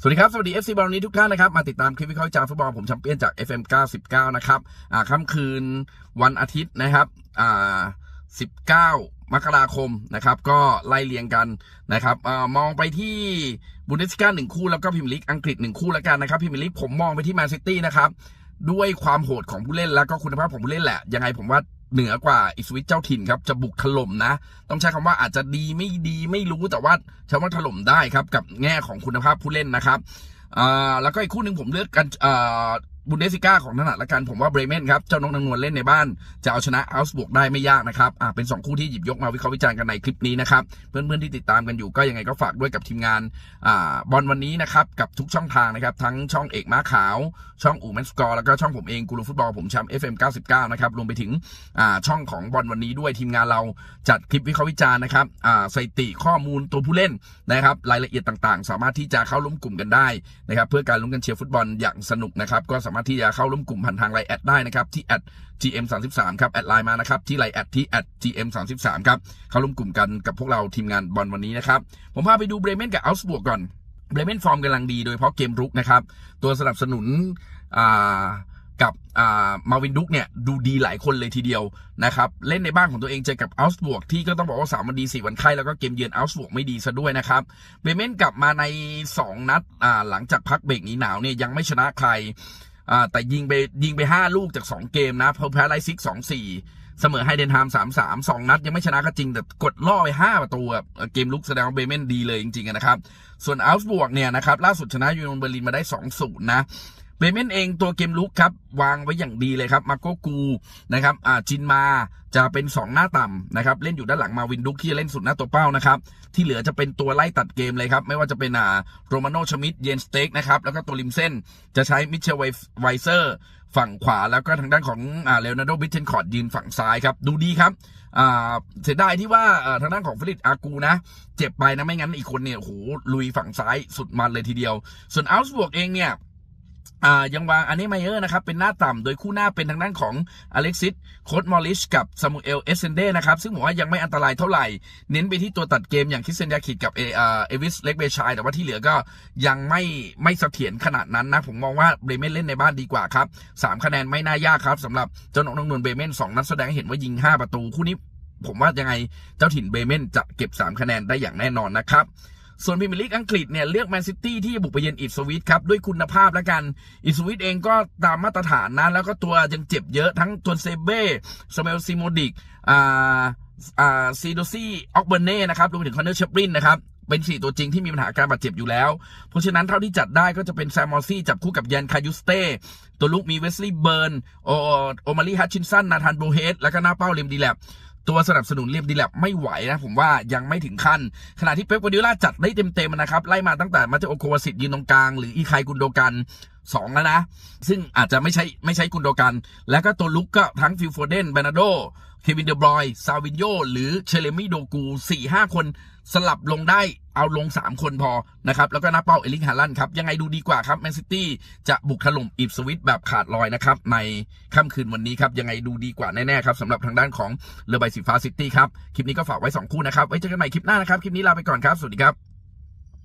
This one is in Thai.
สวัสดีครับ สวัสดี FC บอลนี้ทุกท่านนะครับ มาติดตามคลิปวิเคราะห์จารณ์ฟุตบอลผมแชมเปี้ยนจาก FM 99 นะครับอ่าค่ำคืนวันอาทิตย์นะครับอ่า19 มกราคมนะครับ ก็ไล่เรียงกันนะครับอ่ามองไปที่บุนเดสกาหนึ่งคู่แล้วก็พิมลีกอังกฤษหนึ่งคู่แล้วกันนะครับพิมลีกผมมองไปที่แมนซิตี้นะครับด้วยความโหดของผู้เล่นแล้วก็คุณภาพของผู้เล่นแหละ ยังไงผมว่า เหนือกว่าอิสวิตเจ้าถิ่นครับจะบุกถล่มนะ ต้องใช้คำว่าอาจจะดีไม่ดีไม่รู้แต่ว่าใช้ว่าถล่มได้ครับกับแง่ของคุณภาพผู้เล่นนะครับอ่าแล้วก็อีกคู่หนึ่งผมเลือกกันอ่า บุนเดสิก้าของถนัดละกันผมว่าเบรเมนครับ เจ้านกนางนวลเล่นในบ้าน จะเอาชนะอัลส์บวกได้ไม่ยากนะครับอ่าเป็น 2 คู่ที่หยิบยกมาวิเคราะห์วิจารณ์กันในคลิปนี้นะครับ เพื่อนๆที่ติดตามกันอยู่ก็ยังไงก็ฝากด้วยกับทีมงานอ่าบอลวันนี้นะครับกับทุกช่องทางนะครับทั้งช่องเอกม้าขาว ช่องอู่แมนสกอร์แล้วก็ช่องผมเองกูรูฟุตบอลผมแชมป์ FM 99นะครับรวมไปถึงอ่าช่องของบอลวันนี้ด้วยทีมงานเราจัดคลิปวิเคราะห์วิจารณ์นะครับอ่าสถิติข้อมูลตัวผู้เล่นนะครับรายละเอียดต่างๆ สามารถที่จะเข้าร่วมกลุ่มกันได้นะครับเพื่อการลุ้นกันเชียร์ฟุตบอลอย่างสนุกนะครับก็สามารถที่จะเข้าร่วมกลุ่มผ่านทางไลน์แอดได้นะครับที่แอด GM 3 3 ครับแอดไลน์มานะครับที่ไลน์แอดที่แอด GM 3 3 ครับเข้าร่วมกลุ่มกันกับพวกเราทีมงานบอลวันนี้นะครับผมพาไปดูเบรเมนกับอัลส์บวกก่อนเบรเมนฟอร์มกำลังดีโดยเฉพาะเกมรุกนะครับตัวสนับสนุนอ่ากับอ่ามาวินดุกเนี่ยดูดีหลายคนเลยทีเดียวนะครับเล่นในบ้านของตัวเองเจอกับอัลส์บวกที่ก็ต้องบอกว่าสามวันดีสี่วันไข้แล้วก็เกมเยือนอัลส์บวกไม่ดีซะด้วยนะครับเบรเมนกลับมาใน 2 นัดหลังจากพักเบรกนีหนาวเนี่ยยังไม่ชนะใคร อ่าแต่ยิงไปยิงไป 5 ลูกจาก 2 เกมนะเพอแพ้ไลซิก 2 4 เสมอไฮเดนฮาม3 3 2 นัด ยังไม่ชนะก็จริง แต่กดล่อไป 5 ประตูอะเกมลุกแสดงว่าเบเมนดีเลยจริงๆนะครับ ส่วนอัลส์บวกเนี่ยนะครับล่าสุดชนะยูนนเบอร์ลินมาได้ 2-0 นะ เบรเมนเองตัวเกมลุกครับ วางไว้อย่างดีเลยครับมาโกกูนะครับอ่าจินมาจะเป็น 2 หน้าต่ำนะครับ เล่นอยู่ด้านหลังมาวินดุกที่จะเล่นสุดหน้าตัวเป้านะครับ ที่เหลือจะเป็นตัวไล่ตัดเกมเลยครับ ไม่ว่าจะเป็นอ่าโรมาโนชมิดเยนสเต็กนะครับ แล้วก็ตัวริมเส้นจะใช้มิเชลไวเซอร์ฝั่งขวาแล้วก็ทางด้านของอ่าเลโอนาร์โดบิทเทนคอร์ดยืนฝั่งซ้ายครับ ดูดีครับอ่าเสียดายที่ว่าอ่าทางด้านของฟิลิปอากูนะ เจ็บไปนะไม่งั้นอีกคนเนี่ยโหลุยฝั่งซ้ายสุดมันเลยทีเดียว ส่วนอัลส์บวกเองเนี่ย ยังวางอันนี้ไมเออร์นะครับ เป็นหน้าต่ำโดยคู่หน้าเป็นทางด้านของอเล็กซิสโคดมอลิชกับซามูเอลเอสเซนเดนะครับ ซึ่งผมว่ายังไม่อันตรายเท่าไหร่ เน้นไปที่ตัวตัดเกมอย่างคิสเซนยาคิดกับเอเอวิสเล็กเบชายแต่ว่าที่เหลือก็ยังไม่ไม่เสถียรขนาดนั้นนะ ผมมองว่าเบเมนเล่นในบ้านดีกว่าครับสามคะแนนไม่น่ายากครับสำหรับเจ้าหนองนงนวลเบเมนสองนัดแสดงให้เห็นว่ายิง 5 ประตูคู่นี้ผมว่ายังไงเจ้าถิ่นเบเมนจะเก็บ 3 คะแนนได้อย่างแน่นอนนะครับ ส่วนพรีเมียร์ลีกอังกฤษเนี่ยเลือกแมนซิตี้ที่จะบุกไปเยือนอิสวิตครับ ด้วยคุณภาพแล้วกัน อิสวิตเองก็ตามมาตรฐานนะ แล้วก็ตัวยังเจ็บเยอะทั้งตัวเซเบ้สเมลซิโมดิกอ่าอ่าซีโดซี่ออกเบเน่นะครับรวมไปถึงคอนเนอร์เชปรินนะครับเป็นสี่ตัวจริงที่มีปัญหาการบาดเจ็บอยู่แล้ว เพราะฉะนั้นเท่าที่จัดได้ก็จะเป็นแซมมอซี่จับคู่กับยันคายุสเต้ตัวลุกมีเวสลีย์เบิร์นโอโอมารีฮัตชินสันนาธานโบเฮดแล้วก็หน้าเป้าเลมดีแลบ ตัวสนับสนุนเรียบดีแลบไม่ไหวนะผมว่ายังไม่ถึงขั้น ขณะที่เป๊ปกัวดิล่าจัดได้เต็มๆนะครับ ไล่มาตั้งแต่มาเตโอโควาสิตยืนตรงกลางหรืออีไคกุนโดกันสองแล้วนะ ซึ่งอาจจะไม่ใช่ไม่ใช่กุนโดกัน แล้วก็ตัวลุกก็ทั้งฟิลโฟเดนเบนาโด เควินเดบรอยซาวินโยหรือเชเลมี่โดกูสี่ห้าคนสลับลงได้เอาลง 3 คนพอนะครับแล้วก็นาเป้าเอลิงฮาลันครับ ยังไงดูดีกว่าครับแมนซิตี้จะบุกถล่มอีฟสวิตแบบขาดลอยนะครับ ในค่ำคืนวันนี้ครับ ยังไงดูดีกว่าแน่ ๆ ครับสำหรับทางด้านของเรือใบสีฟ้าซิตี้ครับ คลิปนี้ก็ฝากไว้ 2 คู่นะครับ ไว้เจอกันใหม่คลิปหน้านะครับ คลิปนี้ลาไปก่อนครับ สวัสดีครับ